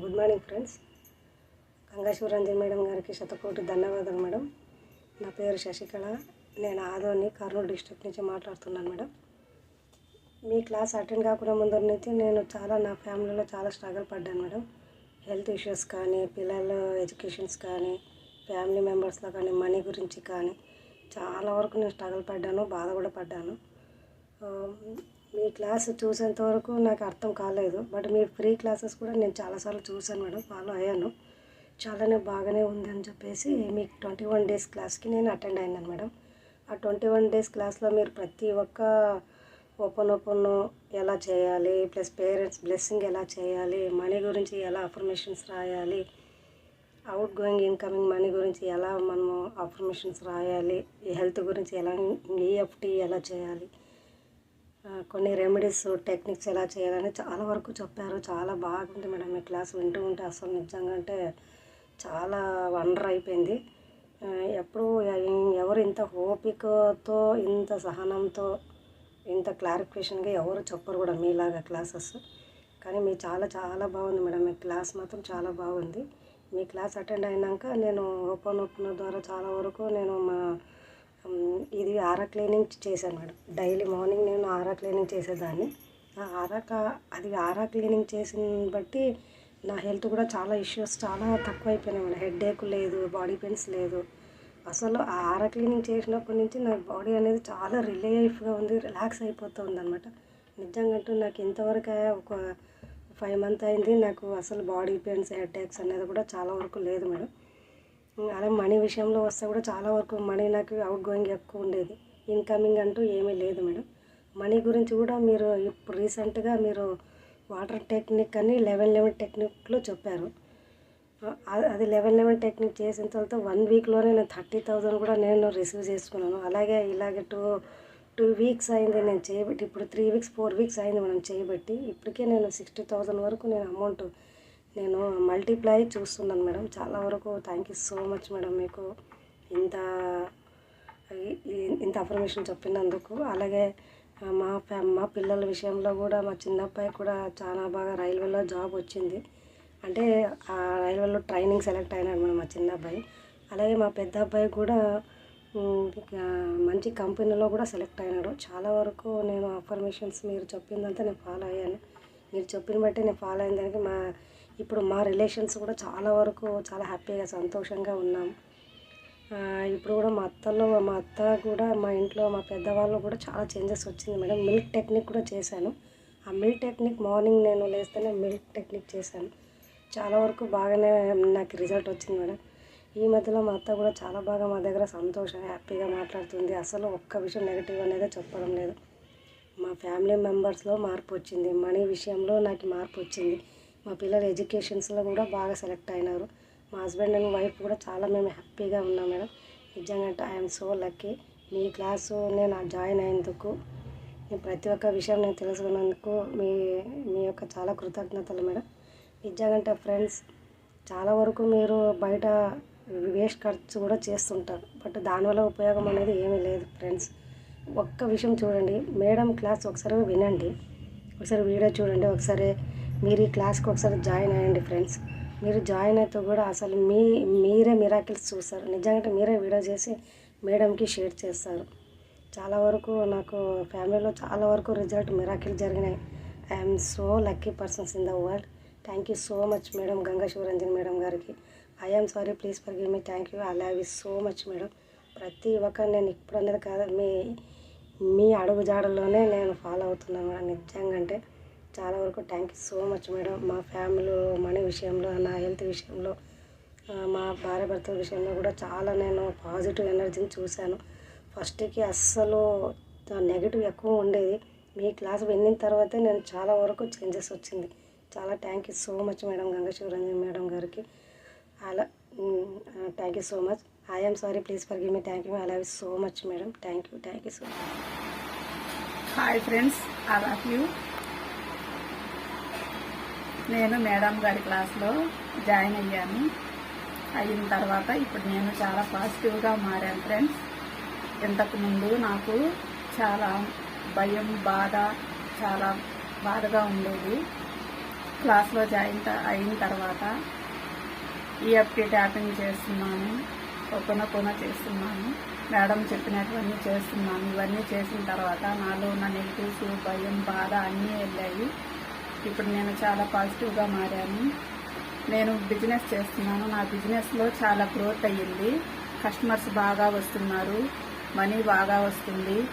Good morning friends. Ganga Sivaranjan madam గారికి శతకోటి ధన్యవాదాలు మేడం. నా పేరు శశికళ. నేను ఆదోని కర్నూలు డిస్ట్రిక్ట్ నుంచి మాట్లాడుతున్నాను మేడం. మీ క్లాస్ అటెండ్ కాకుండా ముందు నుంచి నేను చాలా నా ఫ్యామిలీలో చాలా స్ట్రగుల్ పడ్డాను మేడం. హెల్త్ ఇష్యూస్ కానీ పిల్లల ఎడ్యుకేషన్స్ కానీ ఫ్యామిలీ మెంబర్స్లో కానీ మనీ గురించి కానీ చాలా వరకు నేను స్ట్రగుల్ పడ్డాను బాధ కూడా పడ్డాను. మీ క్లాస్ చూసేంత వరకు నాకు అర్థం కాలేదు. బట్ మీ ఫ్రీ క్లాసెస్ కూడా నేను చాలాసార్లు చూశాను మేడం ఫాలో అయ్యాను. చాలానే బాగానే ఉంది అని చెప్పేసి మీ ట్వంటీ వన్ డేస్ క్లాస్కి నేను అటెండ్ అయినాను మేడం. ఆ ట్వంటీ వన్ డేస్ క్లాస్లో మీరు ప్రతి ఒక్క ఓపెన్ ఓపెన్ ఎలా చేయాలి ప్లస్ పేరెంట్స్ బ్లెస్సింగ్ ఎలా చేయాలి మనీ గురించి ఎలా అఫర్మేషన్స్ రాయాలి అవుట్ గోయింగ్ ఇన్కమింగ్ మనీ గురించి ఎలా మనము అఫర్మేషన్స్ రాయాలి హెల్త్ గురించి ఎలా ఈఎఫ్టీ ఎలా చేయాలి కొన్ని రెమెడీస్ టెక్నిక్స్ ఎలా చేయాలని చాలా వరకు చెప్పారు. చాలా బాగుంది మేడం మీ క్లాస్ వింటూ ఉంటే అసలు నిజంగా అంటే చాలా వండర్ అయిపోయింది. ఎప్పుడు ఎవరు ఇంత ఓపికతో ఇంత సహనంతో ఇంత క్లారిఫికేషన్గా ఎవరు చెప్పరు కూడా మీలాగా క్లాసెస్ కానీ మీ చాలా చాలా బాగుంది మేడం. మీ క్లాస్ మాత్రం చాలా బాగుంది. మీ క్లాస్ అటెండ్ అయినాక నేను ఓపెన్ ఓపెన్ ద్వారా చాలా వరకు నేను మా ఇది ఆరా క్లీనింగ్ చేశాను మేడం. డైలీ మార్నింగ్ నేను ఆరా క్లీనింగ్ చేసేదాన్ని. ఆ ఆరా అది ఆరా క్లీనింగ్ చేసిన బట్టి నా హెల్త్ కూడా చాలా ఇష్యూస్ చాలా తక్కువైపోయినాయి మేడం. హెడ్ లేదు బాడీ పెయిన్స్ లేదు. అసలు ఆ ఆరా క్లీనింగ్ చేసినప్పటి నుంచి నా బాడీ అనేది చాలా రిలీఫ్గా ఉంది రిలాక్స్ అయిపోతుంది అనమాట నిజంగా నాకు ఇంతవరకు ఒక ఫైవ్ మంత్ అయింది. నాకు అసలు బాడీ పెయిన్స్ హెడ్ ఏక్స్ అనేది కూడా చాలా వరకు లేదు మేడం. అలా మనీ విషయంలో వస్తే కూడా చాలా వరకు మనీ నాకు అవుట్ గోయింగ్ ఎక్కువ ఉండేది. ఇన్కమింగ్ అంటూ ఏమీ లేదు మేడం. మనీ గురించి కూడా మీరు ఇప్పుడు రీసెంట్గా మీరు వాటర్ టెక్నిక్ అని లెవెన్ లెవెన్ టెక్నిక్లో చెప్పారు. అది లెవెన్ లెవెన్ టెక్నిక్ చేసిన తర్వాత వన్ వీక్లోనే నేను థర్టీ థౌజండ్ కూడా నేను రిసీవ్ చేసుకున్నాను. అలాగే ఇలాగే టూ టూ వీక్స్ అయింది నేను చేయబట్టి ఇప్పుడు త్రీ వీక్స్ ఫోర్ వీక్స్ అయింది మనం చేయబట్టి ఇప్పటికే నేను సిక్స్టీ థౌజండ్ వరకు నేను అమౌంట్ నేను మల్టీప్లై చూస్తున్నాను మేడం. చాలా వరకు thank you so much madam మీకు ఇంత ఇంత అఫర్మేషన్ చెప్పినందుకు. అలాగే మా ఫ్యా మా పిల్లల విషయంలో కూడా మా చిన్నబ్బాయి కూడా చాలా బాగా రైల్వేలో జాబ్ వచ్చింది. అంటే ఆ రైల్వేలో ట్రైనింగ్ సెలెక్ట్ అయినాడు మేడం మా చిన్న అబ్బాయి. అలాగే మా పెద్ద అబ్బాయి కూడా మంచి కంపెనీలో కూడా సెలెక్ట్ అయినాడు. చాలా వరకు నేను అఫర్మేషన్స్ మీరు చెప్పిందంతా నేను ఫాలో అయ్యాను. మీరు చెప్పిన బట్టి నేను ఫాలో అయిన దానికి మా ఇప్పుడు మా రిలేషన్స్ కూడా చాలా వరకు చాలా హ్యాపీగా సంతోషంగా ఉన్నాం. ఇప్పుడు కూడా మా అత్తలో మా అత్త కూడా మా ఇంట్లో మా పెద్దవాళ్ళు కూడా చాలా చేంజెస్ వచ్చింది మేడం. మిల్క్ టెక్నిక్ కూడా చేశాను. ఆ మిల్క్ టెక్నిక్ మార్నింగ్ నేను లేస్తేనే మిల్క్ టెక్నిక్ చేశాను. చాలా వరకు బాగానే నాకు రిజల్ట్ వచ్చింది మేడం. ఈ మధ్యలో మా అత్త కూడా చాలా బాగా మా దగ్గర సంతోషంగా హ్యాపీగా మాట్లాడుతుంది. అసలు ఒక్క విషయం నెగిటివ్ అనేది చెప్పడం లేదు. మా ఫ్యామిలీ మెంబర్స్లో మార్పు వచ్చింది. మనీ విషయంలో నాకు మార్పు వచ్చింది. మా పిల్లల ఎడ్యుకేషన్స్లో కూడా బాగా సెలెక్ట్ అయినారు. మా హస్బెండ్ అండ్ వైఫ్ కూడా చాలా మేము హ్యాపీగా ఉన్నాం మేడం. నిజంగా అంటే ఐఎమ్ సో లక్కీ. మీ క్లాసు నేను జాయిన్ అయినందుకు నేను ప్రతి ఒక్క విషయం నేను తెలుసుకున్నందుకు మీ మీ యొక్క చాలా కృతజ్ఞతలు మేడం. నిజంగా ఫ్రెండ్స్ చాలా వరకు మీరు బయట వేస్ట్ ఖర్చు కూడా చేస్తుంటారు. బట్ దానివల్ల ఉపయోగం అనేది ఏమీ లేదు ఫ్రెండ్స్. ఒక్క విషయం చూడండి మేడం క్లాస్ ఒకసారి వినండి. ఒకసారి వీడియో చూడండి ఒకసారి మీరు ఈ క్లాస్కి ఒకసారి జాయిన్ అయ్యండి ఫ్రెండ్స్. మీరు జాయిన్ అయితే కూడా అసలు మీ మీరే మిరాకిల్స్ చూస్తారు. నిజంగా మీరే వీడియో చేసి మేడంకి షేర్ చేస్తారు. చాలా వరకు నాకు ఫ్యామిలీలో చాలా వరకు రిజల్ట్ మిరాకిల్ జరిగినాయి. I'm so lucky persons in the world. Thank you so much madam Ganga Sivaranjan madam గారికి. I'm sorry please forgive me. Thank you. I love you so much madam. ప్రతి ఒక్క నేను ఇప్పుడు అనేది కాదు మీ మీ అడుగుజాడల్లోనే నేను ఫాలో అవుతున్నాను మేడం. నిజంగా అంటే చాలా వరకు thank you so much madam మా ఫ్యామిలీ మనీ విషయంలో నా హెల్త్ విషయంలో మా భార్య భర్తల విషయంలో కూడా చాలా నేను పాజిటివ్ ఎనర్జీని చూశాను. ఫస్ట్కి అస్సలు నెగిటివ్ ఎక్కువ ఉండేది. మీ క్లాస్ విన్న తర్వాతే నేను చాలా వరకు చేంజెస్ వచ్చింది. చాలా thank you so much madam Ganga Sivaranjan madam గారికి. అలా thank you so much I'm sorry please forgive me thank you I love you so much madam thank you thank you so much hi friends I love you నేను madam గారి క్లాస్లో join అయ్యాను. అయిన తర్వాత ఇప్పుడు నేను చాలా పాజిటివ్గా మారాను ఫ్రెండ్స్. ఇంతకుముందు నాకు చాలా భయం బాధ చాలా బాధగా ఉండేది. క్లాస్లో జాయిన్ అయిన తర్వాత ఈఎఫ్టీ ట్యాపింగ్ చేస్తున్నాను. కొన కొన చేస్తున్నాను. మేడం చెప్పినటువన్నీ చేస్తున్నాను. ఇవన్నీ చేసిన తర్వాత నాలో ఉన్న నెగిటివ్స్ భయం బాధ అన్నీ వెళ్ళాయి. ఇప్పుడు నేను చాలా పాజిటివ్గా మారాను. నేను బిజినెస్ చేస్తున్నాను. నా బిజినెస్లో చాలా గ్రోత్ అయ్యింది. కస్టమర్స్ బాగా వస్తున్నారు. మనీ బాగా వస్తుంది.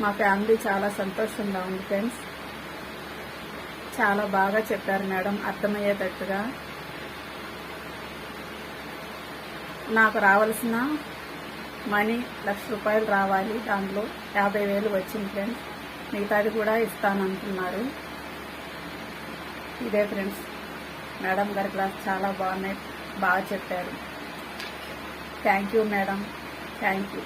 మా ఫ్యామిలీ చాలా సంతోషంగా ఉంది ఫ్రెండ్స్. చాలా బాగా చెప్పారు మేడం అర్థమయ్యేటట్టుగా. నాకు రావాల్సిన మనీ లక్ష రూపాయలు రావాలి. దాంట్లో యాభై వేలు వచ్చింది ఫ్రెండ్స్. మిగతాది కూడా ఇస్తానంటున్నారు. ఇదే ఫ్రెండ్స్. మేడం గారి క్లాస్ చాలా బాగున్నాయి. బాగా చెప్పారు. Thank you madam. Thank you.